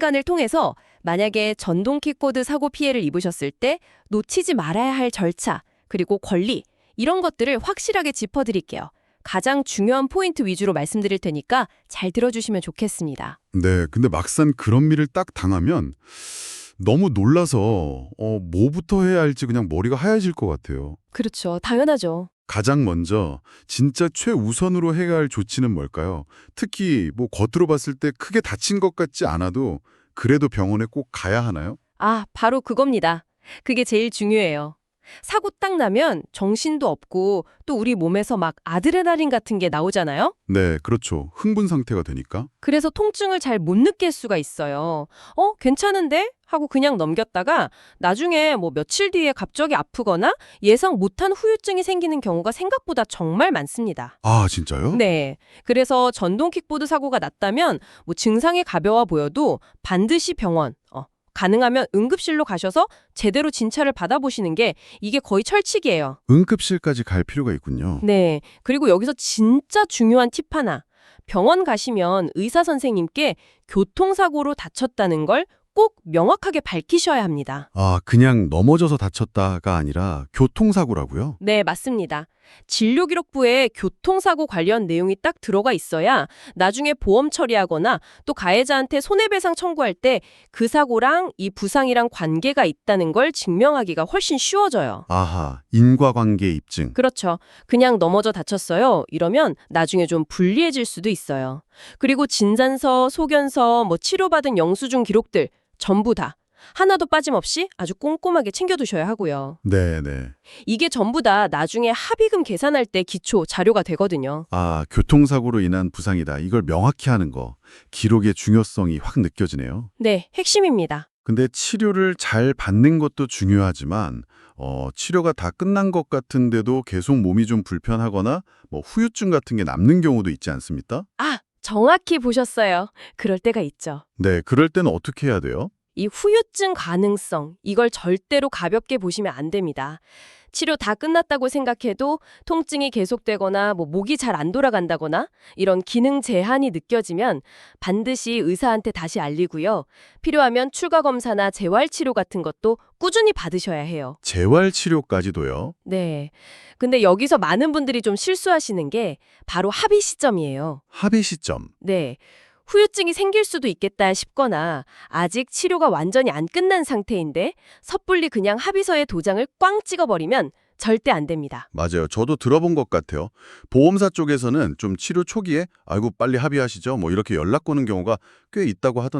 간을 통해서 만약에 전동 킥보드 사고 피해를 입으셨을 때 놓치지 말아야 할 절차, 그리고 권리, 이런 것들을 확실하게 짚어드릴게요. 가장 중요한 포인트 위주로 말씀드릴 테니까 잘 들어주시면 좋겠습니다. 네, 근데 막상 그런 일을 딱 당하면 너무 놀라서 어, 뭐부터 해야 할지 그냥 머리가 하얘질 것 같아요. 그렇죠. 당연하죠. 가장 먼저 진짜 최우선으로 해야 할 조치는 뭘까요? 특히 뭐 겉으로 봤을 때 크게 다친 것 같지 않아도 그래도 병원에 꼭 가야 하나요? 아, 바로 그겁니다. 그게 제일 중요해요. 사고 딱 나면 정신도 없고 또 우리 몸에서 막 아드레날린 같은 게 나오잖아요? 네, 그렇죠. 흥분 상태가 되니까. 그래서 통증을 잘 못 느낄 수가 있어요. 어, 괜찮은데? 하고 그냥 넘겼다가 나중에 뭐 며칠 뒤에 갑자기 아프거나 예상 못한 후유증이 생기는 경우가 생각보다 정말 많습니다. 아, 진짜요? 네. 그래서 전동 킥보드 사고가 났다면 뭐 증상이 가벼워 보여도 반드시 병원, 어, 가능하면 응급실로 가셔서 제대로 진찰을 받아보시는 게 이게 거의 철칙이에요. 응급실까지 갈 필요가 있군요. 네. 그리고 여기서 진짜 중요한 팁 하나. 병원 가시면 의사 선생님께 교통사고로 다쳤다는 걸 꼭 명확하게 밝히셔야 합니다. 아, 그냥 넘어져서 다쳤다가 아니라 교통사고라고요? 네, 맞습니다. 진료기록부에 교통사고 관련 내용이 딱 들어가 있어야 나중에 보험 처리하거나 또 가해자한테 손해배상 청구할 때 그 사고랑 이 부상이랑 관계가 있다는 걸 증명하기가 훨씬 쉬워져요. 아하, 인과관계 입증. 그렇죠. 그냥 넘어져 다쳤어요. 이러면 나중에 좀 불리해질 수도 있어요. 그리고 진단서, 소견서, 뭐 치료받은 영수증 기록들 전부 다 하나도 빠짐없이 아주 꼼꼼하게 챙겨두셔야 하고요. 네, 네. 이게 전부 다 나중에 합의금 계산할 때 기초 자료가 되거든요. 아, 교통사고로 인한 부상이다. 이걸 명확히 하는 거. 기록의 중요성이 확 느껴지네요. 네, 핵심입니다. 근데 치료를 잘 받는 것도 중요하지만 어, 치료가 다 끝난 것 같은데도 계속 몸이 좀 불편하거나 뭐 후유증 같은 게 남는 경우도 있지 않습니까? 아, 정확히 보셨어요. 그럴 때가 있죠. 네, 그럴 때는 어떻게 해야 돼요? 이 후유증 가능성, 이걸 절대로 가볍게 보시면 안 됩니다. 치료 다 끝났다고 생각해도 통증이 계속되거나 뭐 목이 잘 안 돌아간다거나 이런 기능 제한이 느껴지면 반드시 의사한테 다시 알리고요. 필요하면 추가 검사나 재활 치료 같은 것도 꾸준히 받으셔야 해요. 재활 치료까지도요? 네. 근데 여기서 많은 분들이 좀 실수하시는 게 바로 합의 시점이에요. 합의 시점. 네. 후유증이 생길 수도 있겠다 싶거나 아직 치료가 완전히 안 끝난 상태인데 섣불리 그냥 합의서에 도장을 꽝 찍어버리면 절대 안 됩니다. 맞아요. 저도 들어본 것 같아요. 보험사 쪽에서는 좀 치료 초기에 아이고 빨리 합의하시죠. 뭐 이렇게 연락 오는 경우가 꽤 있다고 하던데